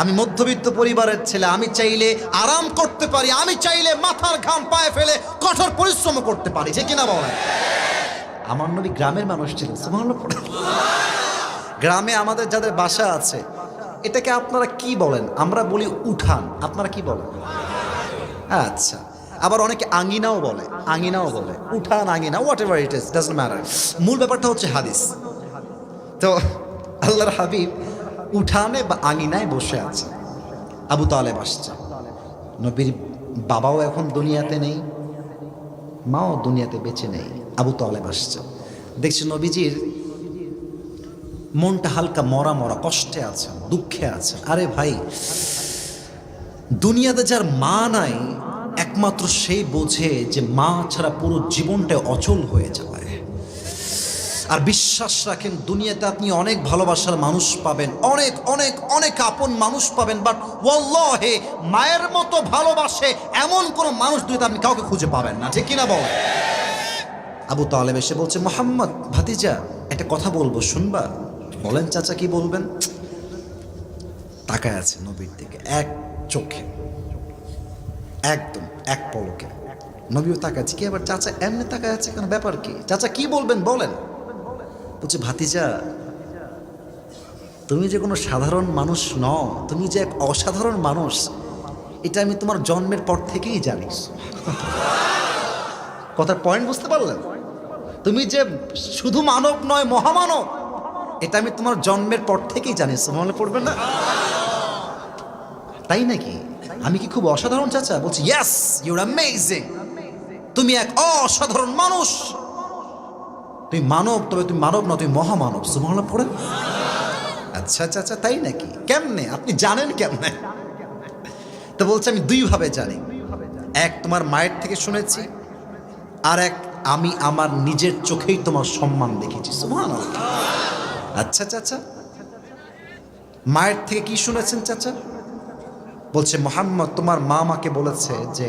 আমি মধ্যবিত্ত পরিবারের ছেলে, আমি চাইলে আরাম করতে পারি, আমি চাইলে মাথার ঘাম পায়ে ফেলে কঠোর পরিশ্রম করতে পারি। যে কিনা বলে আমার নবী গ্রামের মানুষ ছিল গ্রামে আমাদের যাদের বাসা আছে, এটাকে আপনারা কি বলেন? আমরা বলি উঠান। আপনারা কি বলেন? আচ্ছা। আবার অনেকে আঙিনাও বলে আঙিনাও বলে। উঠান, আঙিনা whatever it is doesn't matter মূল ব্যাপারটা হচ্ছে হাদিস। তো আল্লাহর হাবিব উঠানে বা আঙিনায় বসে আছে। আবু তালেব আসছে। নবীর বাবাও এখন দুনিয়াতে নেই, মাও দুনিয়াতে বেঁচে নেই। আবু তালেব আসছে। দেখছি নবীজির মনটা হালকা মরা মরা, কষ্টে আছে, দুঃখে আছে। আরে ভাই, দুনিয়াতে যার মা নাই, একমাত্র সেই বোঝে যে মা ছাড়া পুরো জীবনটা অচল হয়ে যাবে। আর বিশ্বাস রাখেন, দুনিয়াতে আপনি অনেক ভালোবাসার মানুষ পাবেন। অনেক অনেক অনেক আপন মানুষ পাবেন বাট হে মায়ের মতো ভালোবাসে এমন কোনো মানুষ দুনিয়াতে আপনি কাউকে খুঁজে পাবেন না। ঠিক কিনা বল আবু তালেব এসে বলছে, মোহাম্মদ, ভাতিজা, একটা কথা বলব, শুনবা? বলেন চাচা কি বলবেন? তাকায় আছে নবীর দিকে, এক চোখে, একদম এক পলকে। নবীও তাকাচ্ছে কি আবার চাচা এমনি তাকায় আছে? কেন ব্যাপার কি? চাচা কি বলবেন, বলেন। বলছে, ভাতিজা, তুমি যে কোনো সাধারণ মানুষ ন তুমি যে এক অসাধারণ মানুষ, এটা আমি তোমার জন্মের পর থেকেই জানি। কথার পয়েন্ট বুঝতে পারলেন? তুমি যে শুধু মানব নয়, মহামানব, এটা আমি তোমার জন্মের পর থেকেই জানি। মনে পড়বে না? তাই নাকি? আমি কি খুব অসাধারণ, চাচা? বলছি ইয়াস ইউর অ্যামেজিং তুমি এক অসাধারণ মানুষ। তুমি মানব, তবে তুমি মানব না তুমি মহামানব। সুমহল্লা পড়েন আচ্ছা আচ্ছা আচ্ছা তাই নাকি? কেমনে? আপনি জানেন কেমনে? তো বলছে, আমি দুইভাবে জানি। এক তোমার মায়ের থেকে শুনেছি, আর এক আমি আমার নিজের চোখেই তোমার সম্মান দেখেছি। সুবহানাল্লাহ। আচ্ছা চাচা মায়ের থেকে কি শুনেছেন, চাচা? বলছে, মোহাম্মদ, তোমার মা আমাকে বলেছে যে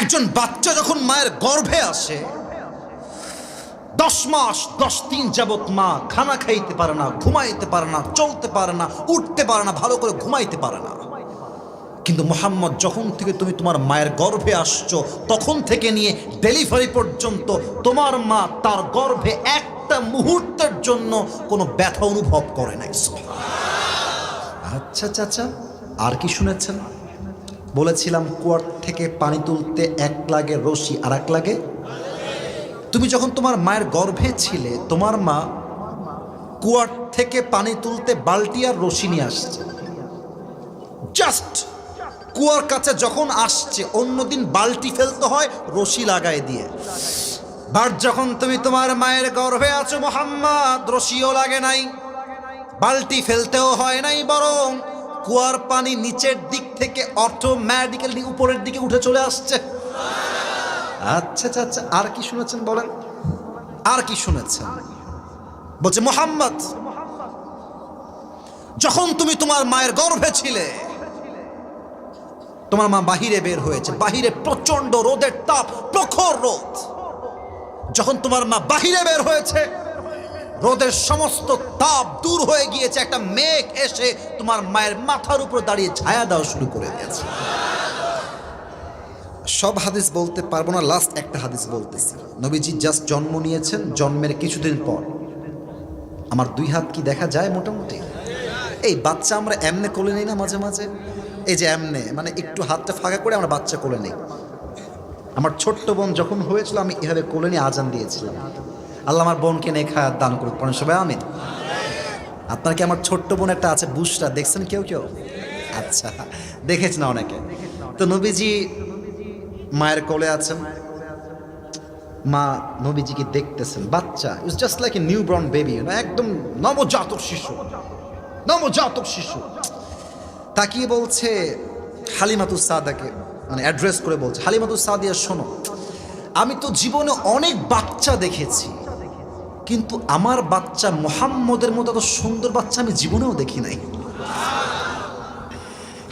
একজন বাচ্চা যখন মায়ের গর্ভে আসে, দশ মাস, দশ দিন যাবৎ মা খানা খাইতে পারে না, ঘুমাইতে পারে না, চলতে পারে না, উঠতে পারে না, ভালো করে ঘুমাইতে পারে না। কিন্তু মোহাম্মদ, যখন থেকে তুমি তোমার মায়ের গর্ভে আসছো, তখন থেকে নিয়ে ডেলিভারি পর্যন্ত তোমার মা তার গর্ভে একটা মুহূর্তের জন্য কোনো ব্যথা অনুভব করে নাই। আচ্ছা চাচা আর কি শুনেছেন? বলেছিলাম, কুয়ার থেকে পানি তুলতে এক লাগে রশি আর এক লাগে? তুমি যখন তোমার মায়ের গর্ভে ছিলে, তোমার মা কুয়ার থেকে পানি তুলতে বালতি আর রশি নিয়ে আসছে। জাস্ট কুয়ার কাছে যখন আসছে, অন্যদিন বালতি ফেলতে হয়, রশি লাগায় দিয়ে। বাট যখন তুমি তোমার মায়ের গর্ভে আছো, মোহাম্মদ, রশিও লাগে নাই। বালতি ফেলতেও হয় নাই বরং কুয়ার পানি নিচের দিক থেকে অটোমেটিক্যালি উপরের দিকে উঠে চলে আসছে। আচ্ছা আচ্ছা আচ্ছা আর কি শুনেছেন বলেন? আর কি শুনেছেন? বলছে, মোহাম্মদ, যখন তুমি তোমার মায়ের গর্ভে ছিলে, তোমার মা বাহিরে বের হয়েছে। বাহিরে প্রচণ্ড রোদের তাপ, প্রখর রোদ। যখন তোমার মা বাহিরে বের হয়েছে রোদের সমস্ত তাপ দূর হয়ে গিয়েছে। একটা মেঘ এসে তোমার মায়ের মাথার উপর দাঁড়িয়ে ছায়া দেওয়া শুরু করে দিয়েছে। সব হাদিস বলতে পারব না লাস্ট একটা হাদিস বলতেছি। নবীজি জাস্ট জন্ম নিয়েছেন, জন্মের কিছুদিন পর। আমার দুই হাত কি দেখা যায় মোটামুটি? এই বাচ্চা আমরা এমনে কোলে নিই না মাঝে মাঝে? এই যে এমনে মানে একটু হাতটা ফাঁকা করে আমরা বাচ্চা কোলে নিই। আমার ছোট্ট বোন যখন হয়েছিল, আমি এভাবে কোলে নিয়ে আজান দিয়েছিলাম। আল্লাহ আমার বোনকে নিয়ে খায় দান করুক। পড়েন সবাই, আমিন। আপনার কি আমার ছোট্ট বোন একটা আছে, বুসরা? দেখছেন কেউ কেউ? আচ্ছা দেখেছ না অনেকে। তো নবীজি মায়ের কোলে আছেন। মা নবীজিকে দেখতেছেন। বাচ্চা it's just like a newborn baby একদম নবজাতক শিশু। নবজাতক শিশু। তাকিয়ে বলছে হালিমাতুস সাদাকে মানে অ্যাড্রেস করে বলছে হালিমাতুস সাদিয়া, শোনো, আমি তো জীবনে অনেক বাচ্চা দেখেছি। কিন্তু আমার বাচ্চা মোহাম্মদের মতো এত সুন্দর বাচ্চা আমি জীবনেও দেখি নাই।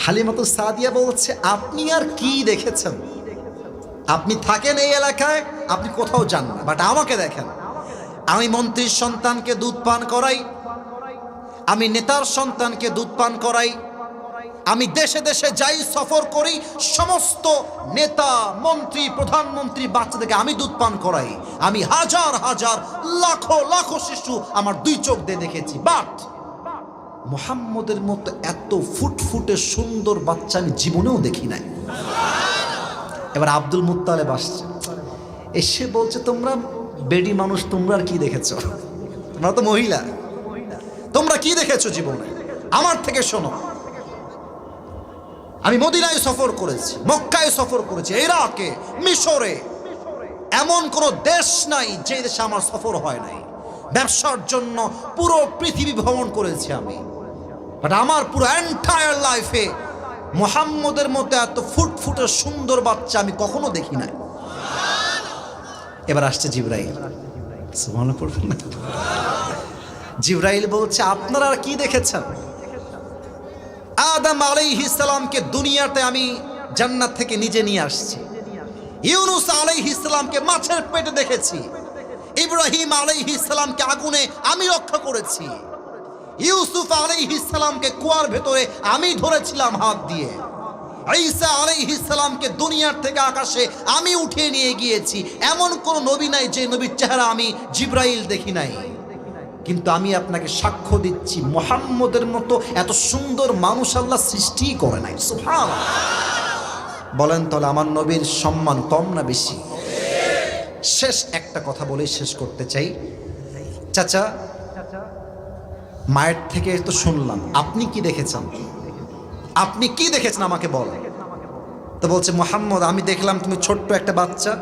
হালিমাতু সাদিয়া বলছে, আপনি আর কি দেখেছেন? আপনি থাকেন এই এলাকায়, আপনি কোথাও যান না বাট আমাকে দেখেন। আমি মন্ত্রীর সন্তানকে দুধ পান করাই, আমি নেতার সন্তানকে দুধ পান করাই আমি দেশে দেশে যাই, সফর করি, সমস্ত নেতা, মন্ত্রী, প্রধানমন্ত্রী, বাচ্চাদেরকে আমি দুধ পান করাই। আমি হাজার হাজার, লাখো লাখো শিশু আমার দুই চোখ দিয়ে দেখেছি। বাট মোহাম্মদের মতো এত ফুটফুটে সুন্দর বাচ্চা আমি জীবনেও দেখি নাই। এবার আব্দুল মুত্তালেব আসছে। এসে বলছে, তোমরা বেডি মানুষ, তোমরা আর কি দেখেছ? তোমরা তো মহিলা। তোমরা কি দেখেছ জীবনে? আমার থেকে শোনো আমি মদিনায় সফর করেছি, মক্কায় সফর করেছি, ইরাকে, মিশরে। এমন কোন দেশ নাই যে দেশে আমার সফর হয় নাই। ব্যবসার জন্য পুরো পৃথিবী ভ্রমণ করেছি আমি। বাট আমার পুরো এন্টায়ার লাইফে মোহাম্মদের মতো এত ফুটফুটে সুন্দর বাচ্চা আমি কখনো দেখি নাই। এবার আসছে জিব্রাইল। জিব্রাইল বলছে, আপনারা আর কি দেখেছেন? আদম আলাইহিস সালামকে দুনিয়াতে আমি জান্নাত থেকে নিজে নিয়ে আসছি। ইউনুস আলাইহিস সালামকে মাছের পেটে দেখেছি। ইব্রাহিম আলাইহিস সালামকে আগুনে আমি রক্ষা করেছি। ইউসুফ আলাইহিস সালামকে কুয়ার ভেতরে আমি ধরেছিলাম হাত দিয়ে। ঈসা আলাইহিস সালামকে দুনিয়ার থেকে আকাশে আমি উঠিয়ে নিয়ে গিয়েছি। এমন কোন নবী নাই যে নবীর চেহারা আমি জিব্রাইল দেখি নাই। কিন্তু আমি আপনাকে সাক্ষ্য দিচ্ছি মোহাম্মদের মতো এত সুন্দর মানুষ আল্লাহ সৃষ্টি করে নাই। বলেন তাহলে আমার নবীর সম্মান কম না বেশি? শেষ একটা কথা বলে শেষ করতে চাই। চাচা। মায়ের থেকে তো শুনলাম আপনি কি দেখেছেন? আপনি কি দেখেছেন আমাকে বল। তো বলছে মোহাম্মদ আমি দেখলাম তুমি ছোট্ট একটা বাচ্চা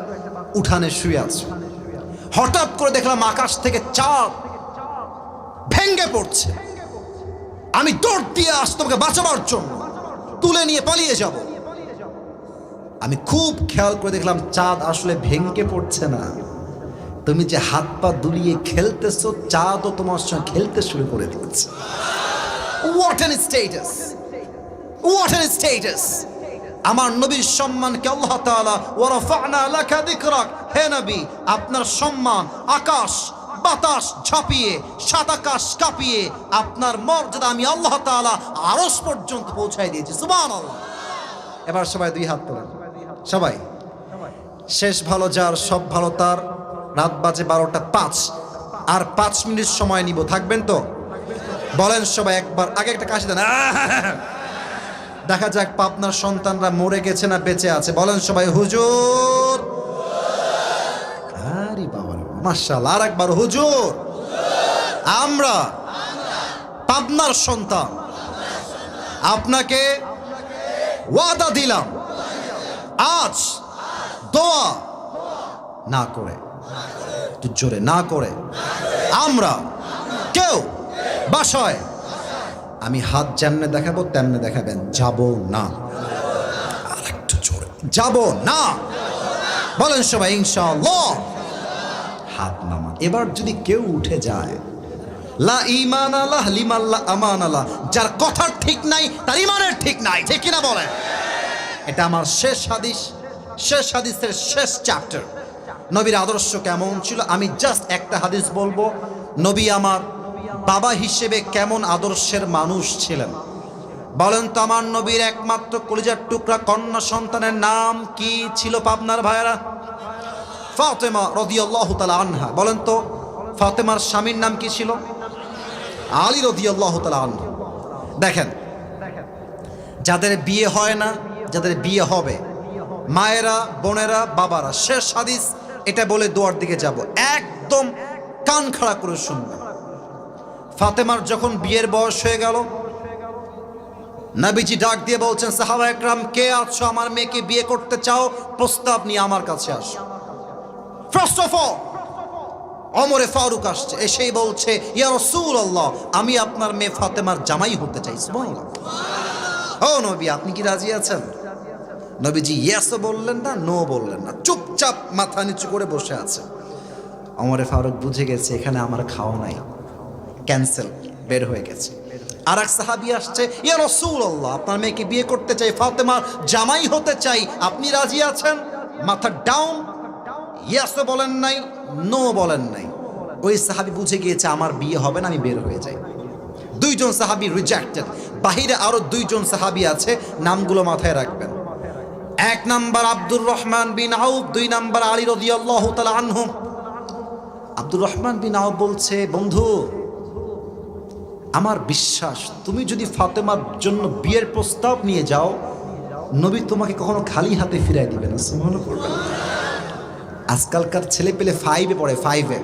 উঠানে শুয়ে আছো। হঠাৎ করে দেখলাম আকাশ থেকে চাঁদ ভেঙ্গে পড়ছে। আমি দৌড় দিয়ে আস তোমাকে বাঁচাবার জন্য তুলে নিয়ে পালিয়ে যাব। আমি খুব খেয়াল করে দেখলাম চাঁদ আসলে ভেঙ্গে পড়ছে না। তুমি যে হাত পা দুলিয়ে খেলতেছো, চাঁদও তোমার সঙ্গে খেলতে শুরু করে দিচ্ছে what an status what an status আমার নবীর সম্মানকে আল্লাহ তাআলা ওয়ারাফা'না লাকা যিকরাক হে নবী, আপনার সম্মান আকাশ বাতাস ঝাঁপিয়ে সাত আকাশ কাঁপিয়ে আপনার মর্যাদা আমি আল্লাহ তাআলা আরশ পর্যন্ত পৌঁছায় দিয়েছি। সুবহানাল্লাহ। এবার সবাই দুই হাত তোলেন। সবাই। শেষ ভালো যার, সব ভালো তার। রাত বাজে বারোটা পাঁচ। আর পাঁচ মিনিট সময় নিব। থাকবেন তো? বলেন সবাই একবার, আগে একটা কাশি দেন। দেখা যাক পাপনার সন্তানরা মরে গেছে না বেঁচে আছে। বলেন সবাই, হুজুর! মার্শাল আর একবার হুজুর। আমরা পাবনার সন্তান। আপনাকে ওয়াদা দিলাম। আজ দোয়া না করে জোরে না করে। আমরা কেউ বাসায়, আমি হাত যেমনে দেখাবো তেমনে দেখাবেন, যাব না। আর একটু জোরে, যাব না। বলেন সবাই, ইনশাআল্লাহ। হাত নামা এবার যদি কেউ উঠে যায়, লা ইমান আল্লাহ লিমাল্লা আমান আল্লাহ যার কথার ঠিক নাই, তার ইমানের ঠিক নাই, ঠিক কিনা বলেন? এটা আমার শেষ হাদিস, শেষ হাদিসের শেষ চ্যাপ্টার নবীর আদর্শ কেমন ছিল? আমি জাস্ট একটা হাদিস বলব, নবী আমার বাবা হিসেবে কেমন আদর্শের মানুষ ছিলেন? বলেন তো আমার নবীর একমাত্র কলিজার টুকরা কন্যা সন্তানের নাম কি ছিল পাবনার ভাইয়েরা? ফাতেমা রদিয়াল্লাহ তালা আনহা, বলেন তো, ফাতেমার স্বামীর নাম কি ছিল? আলী রদিয়াল্লাহ তালা আনহা। দেখেন, যাদের বিয়ে হয় না, যাদের বিয়ে হবে, মায়েরা, বোনেরা, বাবারা, শেষ হাদিস, এটা বলে দোয়ার দিকে যাব। একদম কান খাড়া করে শুনবেন ফাতেমার যখন বিয়ের বয়স হয়ে গেল, নাবিজি ডাক দিয়ে বলছেন, সাহাবা একরাম, কে আছো? আমার মেয়েকে বিয়ে করতে চাও? প্রস্তাব নিয়ে আমার কাছে আসো। ফার্স্ট অফ অল অমরে ফারুক আসছে, এসেই বলছে, ইয়া রসুল আল্লাহ আমি আপনার মেয়ে ফাতেমার জামাই হতে চাই। সুবহানাল্লাহ। ও নবী, আপনি কি রাজি আছেন? নবীজি ইয়েসও বললেন না, নো বললেন না, চুপচাপ মাথা নিচু করে বসে আছে। অমরে ফারুক বুঝে গেছে, এখানে আমার খাওয়া নাই, ক্যান্সেল, বের হয়ে গেছে। আর এক সাহাবি আসছে, ইয়া রসুল আল্লাহ আপনার মেয়েকে বিয়ে করতে চাই, ফাতেমার জামাই হতে চাই, আপনি রাজি আছেন? মাথা ডাউন ইয়াসও বলেন নাই নো বলেন নাই। ওই সাহাবি বুঝে গিয়েছে আমার বিয়ে হবে না, আমি বের হয়ে যাই। দুইজন সাহাবি রিজেক্টেড বাহিরে আরও দুইজন সাহাবি আছে, নামগুলো মাথায় রাখবেন। এক number Abdur Rahman bin Auf, দুই নাম্বার আলী রাদিয়াল্লাহু তাআলা আনহু। আব্দুর রহমান বিন আউফ বলছে, বন্ধু, আমার বিশ্বাস, তুমি যদি ফাতেমার জন্য বিয়ের প্রস্তাব নিয়ে যাও, নবী তোমাকে কখনো খালি হাতে ফিরাই দিবে না। সুবহানাল্লাহ। পড়বে না। আজকালকার ছেলে পেলে ফাইভে পড়ে ফাইভে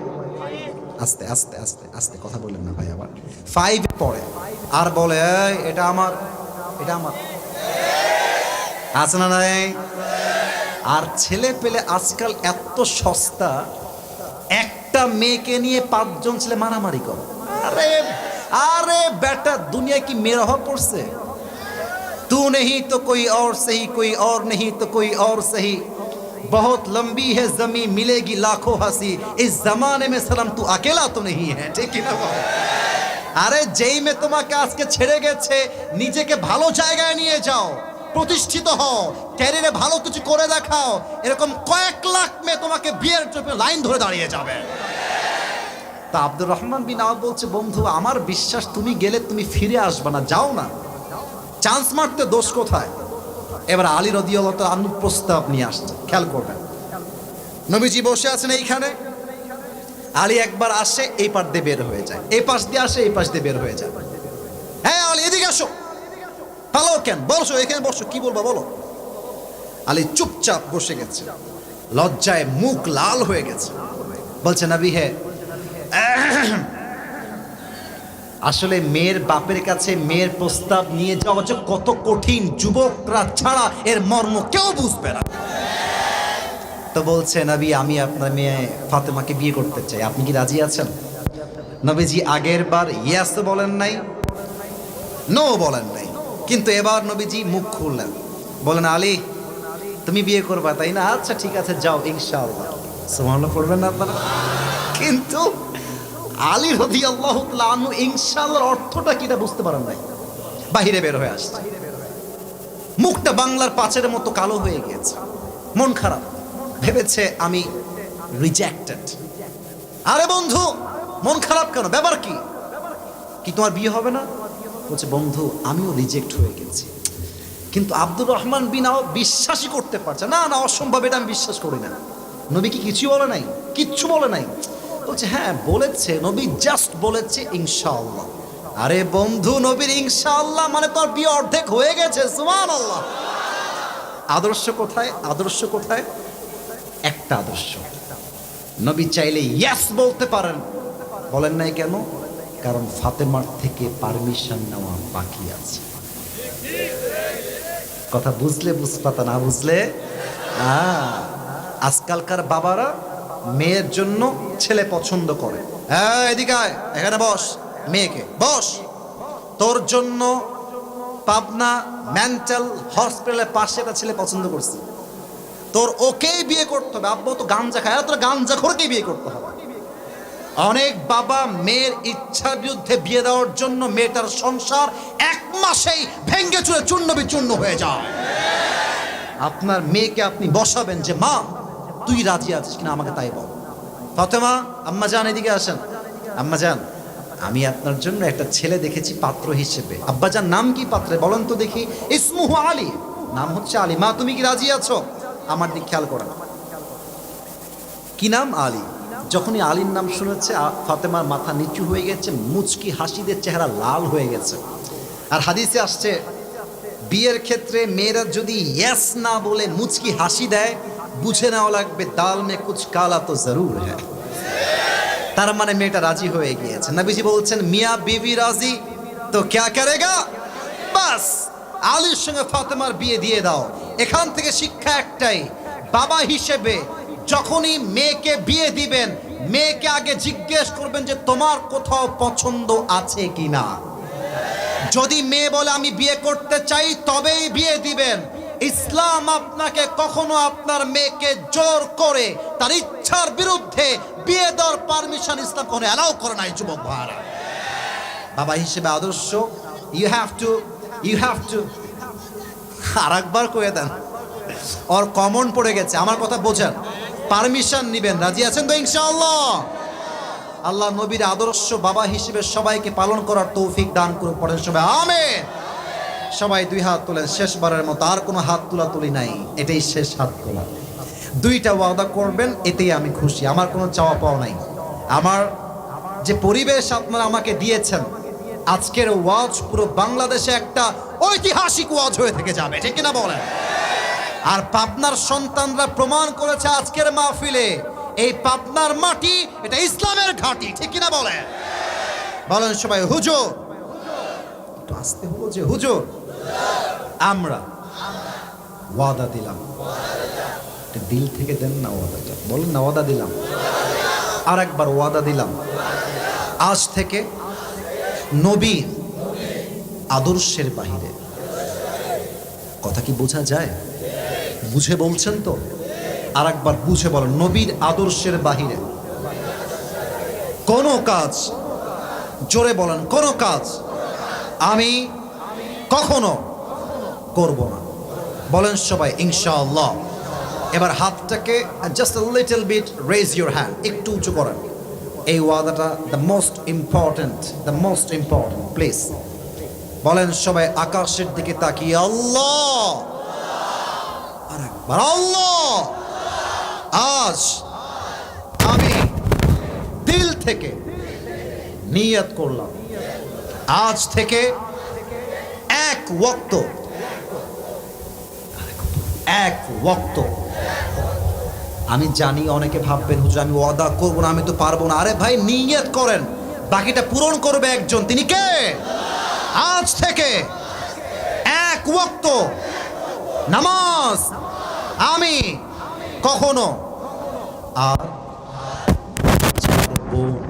আস্তে আস্তে আস্তে আস্তে, কথা বললেন না ভাই আবার। ফাইভে পড়ে। আর বলে এটা আমার এটা আমার। আছে না নাই? আর ছেলে পেলে আজকাল এত সস্তা, একটা মেয়েকে নিয়ে পাঁচজন ছেলে মারামারি কর। আরে আরে বেটা দুনিয়া কি মেরহ পড়ছে? তু নেহি তো কই অর, সহি কই অর, নেহি তো কই অর, সহি। बहुत लंबी है जमी मिलेगी लाखों हंसी इस जमाने में सलाम तू अकेला तो नहीं है ठीक है ना বল? আরে যেই মে তোমাকে আজকে ছেড়ে গেছে নিজেকে ভালো জায়গায় নিয়ে যাও প্রতিষ্ঠিত হও ক্যারিয়ারে ভালো কিছু করে দেখাও এরকম কয়েক লাখ মেয়ে তোমাকে বিয়ের জন্য লাইন ধরে দাঁড়িয়ে যাবে তা আব্দুর রহমান বিন আওয়াব বলছে বন্ধু আমার বিশ্বাস তুমি গেলে তুমি ফিরে আসবে না যাও না চান্স মারতে দোষ কোথায় এবার আলী রদিয়াল্লাহ আনু প্রস্তাব নিয়ে আসছে। খেয়াল করবেন। নবীজি বসে আছেন এইখানে। আলী একবার আসে, এই পাশ দিয়ে বের হয়ে যায়। এই পাশ দিয়ে আসে, এই পাশ দিয়ে বের হয়ে যায়। হ্যাঁ আলী, এদিকে আসো। ভালো কেন? বসো, এখানে বসো। কি বলব, বলো। আলী চুপচাপ বসে গেছে। লজ্জায় মুখ লাল হয়ে গেছে। বলছে, নবী হ্যাঁ আসলে মেয়ের বাপের কাছে মেয়ের প্রস্তাব নিয়ে যাওয়া হচ্ছে। কত কঠিন যুবকরা ছাড়া এর মর্ম কেউ বুঝবে না। তো বলছে, নবী, আমি আপনার মেয়ে ফাতেমাকে বিয়ে করতে চাই। আপনি কি রাজি আছেন? নবীজি আগের বার ইয়াস বলেন নাই নো বলেন নাই। কিন্তু এবার নবীজি মুখ খুললেন। বলেন, আলী, তুমি বিয়ে করবা, তাই না? আচ্ছা ঠিক আছে, যাও, ইনশাআল্লাহ। সুবহানাল্লাহ, পড়বেন না আপনারা? কিন্তু আলী রদি আল্লাহ আনু ইনশাআল্লাহর অর্থটা কিটা বুঝতে পারেন নাই? বাহিরে বের হয়ে আসছে। মুখটা বাংলার পাঁচের মতো কালো হয়ে গিয়েছে মন খারাপ। ভেবেছে আমি রিজেক্টেড আরে বন্ধু, মন খারাপ কেন? ব্যাপার কি? কি তোমার বিয়ে হবে না? বলছে, বন্ধু, আমিও রিজেক্ট হয়ে গেছি। কিন্তু আব্দুর রহমান বিনাও বিশ্বাসই করতে পারছে না না, অসম্ভব, এটা আমি বিশ্বাস করি না। নবী কি কিছু বলে নাই? কিচ্ছু বলে নাই। বলছে হ্যাঁ বলেছে, নবী জাস্ট বলেছে, ইনশাআল্লাহ। আরে বন্ধু, নবীর ইনশাআল্লাহ মানে তোর বিয়ে অর্ধেক হয়ে গেছে সুমান আল্লাহ আদর্শ কোথায়? আদর্শ কোথায়? একটা আদর্শ। নবী চাইলে ইয়াস বলতে পারেন। বলেন নাই কেন? কারণ ফাতেমার থেকে পারমিশন নেওয়া বাকি আছে। কথা বুঝলে বুঝপাতা, না বুঝলে? আজকালকার বাবারা মেয়ের জন্য ছেলে পছন্দ করে। হ্যাঁ এদিকে আয়, এখানে বস। মেয়েকে। বস। তোর জন্য পাবনা মেন্টাল হসপিটালের পাশে একটা ছেলে পছন্দ করছে। তোর ওকেই বিয়ে করতে হবে। আব্বু তো গাঞ্জা খায়। তোর গাঞ্জা খোরকেই বিয়ে করতে হবে। অনেক বাবা মেয়ের ইচ্ছার বিরুদ্ধে বিয়ে দেওয়ার জন্য মেয়েটার সংসার এক মাসেই ভেঙ্গে চুরে চূর্ণ বিচূর্ণ হয়ে যায়। আপনার মেয়েকে আপনি বসাবেন যে মা তুই রাজি আছিস কিনা আমাকে তাই বল। ফতেমা, আম্মা যান, এদিকে আসেন। আম্মা যান, আমি আপনার জন্য একটা ছেলে দেখেছি পাত্র হিসেবে। আব্বাজান নাম কি পাত্রে বলেন তো দেখি। ইসমুহু আলী। নাম হচ্ছে আলী। মা, তুমি কি রাজি আছো? আমার দিক খেয়াল করেন কি নাম? আলী। যখনই আলীর নাম শুনেছে ফাতেমার মাথা নিচু হয়ে গেছে, মুচকি হাসিদের চেহারা লাল হয়ে গেছে। আর হাদিসে আসছে, বিয়ের ক্ষেত্রে মেয়েরা যদি ইয়েস না বলে মুচকি হাসি দেয় বুঝে নেওয়া লাগবে দাল মে কুছ কালা তো জরুর হ্যাঁ। তার মানে মেয়েটা রাজি হয়ে গিয়েছে। নবীজি বলছেন, মিয়া বিবি রাজি, তো ক্যা করেগা? বাস, আলীর সঙ্গে ফাতেমার বিয়ে দিয়ে দাও। এখান থেকে শিক্ষা একটাই, বাবা হিসেবে যখনই মেয়েকে বিয়ে দিবেন, মেয়েকে আগে জিজ্ঞেস করবেন যে তোমার কোথাও পছন্দ আছে কি না যদি মেয়ে বলে, আমি বিয়ে করতে চাই, তবেই বিয়ে দিবেন। ইসলাম আপনাকে কখনো আপনার মেয়েকে জোর করে তার ইচ্ছার বিরুদ্ধে বিয়ে দেওয়ার পারমিশন ইসলাম কখনো অ্যালাউ করে নাই, যুবক ভাইরা। বাবা হিসেবে আদর্শ you have to you have to আর একবার কয়ে দেন। ওর কমন পড়ে গেছে, আমার কথা বোঝেন। পারমিশন নিবেন, রাজি আছেন তো ইনশাআল্লাহ? আল্লাহ নবীর আদর্শ বাবা হিসেবে সবাইকে পালন করার তৌফিক দান করুন, পড়েন সবাই। আমেন। সবাই দুই হাত তোলেন, শেষবারের মতো আর কোনো হাত তোলা তুলি নাই। এটাই শেষ হাত তোলা। দুইটা ওয়াদা করবেন, এতেই আমি খুশি। আমার কোনো চাওয়া পাওয়া নাই। আমার যে পরিবেশ আপনারা আমাকে দিয়েছেন, আজকের ওয়াজ পুরো বাংলাদেশে একটা ঐতিহাসিক ওয়াজ হয়ে থেকে যাবে, ঠিক কিনা বলেন? আর পাবনার সন্তানরা প্রমাণ করেছে আজকের মাহফিলে, এই পাবনার মাটি এটা ইসলামের ঘাঁটি, ঠিক কিনা বলেন? বলেন সবাই, হুজুর। একটু আসতে হলো যে, হুজুর। আমরা ওয়াদা দিলাম। দিল থেকে দেন না ওয়াদাটা বলেন না, ওয়াদা দিলাম। আর একবার ওয়াদা দিলাম। আজ থেকে নবীর আদর্শের বাহিরে। কথা কি বোঝা যায়? বুঝে বলছেন তো? আর একবার বুঝে বলেন, নবীর আদর্শের বাহিরে। কোনো কাজ, জোরে বলেন, কোনো কাজ আমি কখনো করব না। বলেন সবাই, ইনশাআল্লাহ। এবার হাতটাকে just little bit raise your hand একটু উঁচু করেন। এই ওয়াদাটা the most important the most important please বলেন সবাই, আকাশের দিকে তাকিয়ে আল্লাহ। আর আল্লাহ। আজ আমি দিল থেকে নিয়ত করলাম। আজ থেকে এক ওক্ত। এক ওক্ত। আমি জানি, অনেকে ভাববেন, হুজুর, আমি ওয়াদা করব না, আমি তো পারব না। আরে ভাই, নিয়ত করেন। বাকিটা পূরণ করবে একজন। তিনি কে? আজ থেকে এক ওক্ত। নামাজ। আমি কখনো আর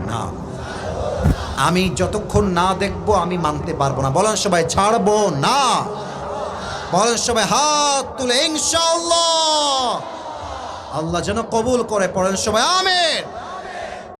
না। আমি যতক্ষণ না দেখব, আমি মানতে পারব না। বলেন সবাই, ছাড়বো না। বলেন সবাই, হাত তুলে ইনশাল্লাহ আল্লাহ যেন কবুল করে, পড়েন সবাই, আমেন।